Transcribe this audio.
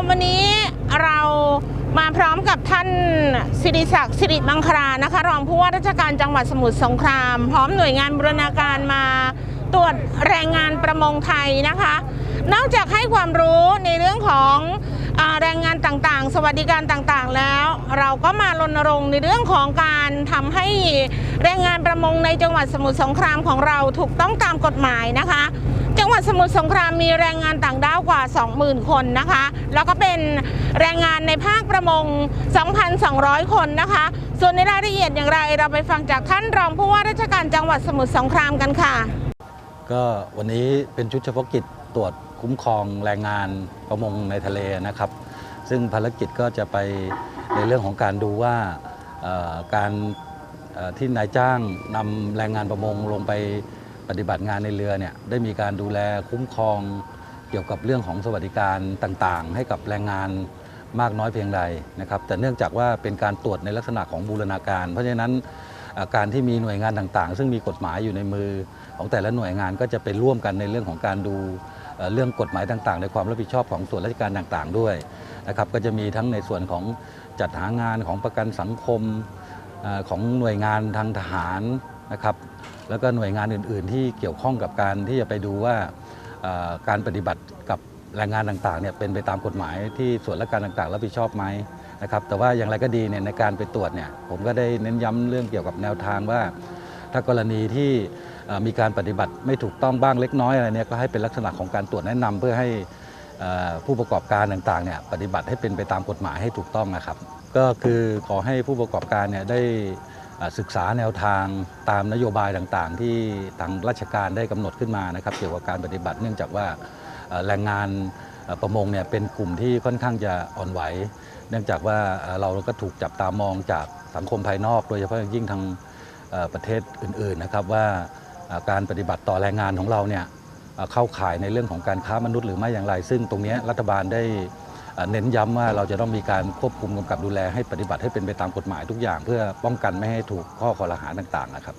มวันนี้เรามาพร้อมกับท่านสิริศักดิ์สิริมังครานะคะ รองผู้ว่าราชการจังหวัดสมุทรสงคราม พร้อมหน่วยงานบูรณาการมาตรวจแรงงานประมงไทยนะคะ นอกจากให้ความรู้ในเรื่องของ แรงงานต่างๆ สวัสดิการต่างๆ แล้ว เราก็มารณรงค์ในเรื่องของการทำให้แรงงานประมงในจังหวัดสมุทรสงครามของเราถูกต้องตามกฎหมายนะคะ จังหวัดสมุทรสงครามมีแรงงานต่างด้าวกว่า 20,000 คนนะคะ แล้วก็เป็นแรงงานในภาคประมง 2,200 คนนะคะ ส่วนในรายละเอียดอย่างไรเราไปฟังจากท่านรองผู้ว่าราชการจังหวัดสมุทรสงครามกันค่ะ ก็วันนี้เป็นชุดเฉพาะกิจตรวจคุ้มครองแรงงานประมงในทะเลนะครับ ซึ่งภารกิจก็จะไปในเรื่องของการดูว่าการที่นายจ้างนำแรงงานประมงลงไปปฏิบัติงานในเรือเนี่ยได้มีการดูแลคุ้มครองเกี่ยวกับเรื่องของสวัสดิการต่างๆ ให้กับแรงงานมากน้อยเพียงใดนะครับ แต่เนื่องจากว่าเป็นการตรวจในลักษณะของบูรณาการ เพราะฉะนั้นการที่มีหน่วยงานต่างๆ ซึ่งมีกฎหมายอยู่ในมือ ของแต่ละหน่วยงานก็จะไปร่วมกันในเรื่องของการดูเรื่องกฎหมายต่างๆ ในความรับผิดชอบของส่วนราชการต่างๆ ด้วย นะครับก็จะมีทั้งในส่วนของจัดหางานของประกันสังคมของหน่วยงานทางทหารนะครับแล้วก็หน่วยงานอื่น ๆ ที่เกี่ยวข้องกับการที่จะไปดูว่าการปฏิบัติกับแรงงานต่างๆเนี่ยเป็นไปตามกฎหมายที่ส่วนราชการต่างๆ รับผิดชอบไหมนะครับแต่ว่าอย่างไรก็ดีเนี่ยในการไปตรวจเนี่ยผมก็ได้เน้นย้ำเรื่องเกี่ยวกับแนวทางว่า ถ้ากรณีที่มีการปฏิบัติไม่ถูกต้องบ้างเล็กน้อยอะไรเนี่ยก็ให้เป็นลักษณะของการตรวจแนะนำเพื่อให้ ผู้ประกอบการต่างๆเนี่ยปฏิบัติให้เป็นไปตามกฎหมายให้ถูกต้องนะครับ ก็คือขอให้ผู้ประกอบการเนี่ยได้ศึกษาแนวทางตามนโยบายต่างๆ ที่ทางราชการได้กำหนดขึ้นมานะครับ เกี่ยวกับการปฏิบัติเนื่องจากว่าแรงงานประมงเนี่ยเป็นกลุ่มที่ค่อนข้างจะอ่อนไหว เนื่องจากว่าเราก็ถูกจับตามองจากสังคมภายนอก โดยเฉพาะอย่างยิ่งทางประเทศอื่นๆนะครับว่าการปฏิบัติต่อแรงงานของเราเนี่ย เข้าข่ายในเรื่องของการค้ามนุษย์หรือไม่อย่างไร ซึ่งตรงนี้รัฐบาลได้เน้นย้ำว่าเราจะต้องมีการควบคุมกำกับดูแลให้ปฏิบัติให้เป็นไปตามกฎหมายทุกอย่าง เพื่อป้องกันไม่ให้ถูกข้อคอรหาต่างๆนะครับ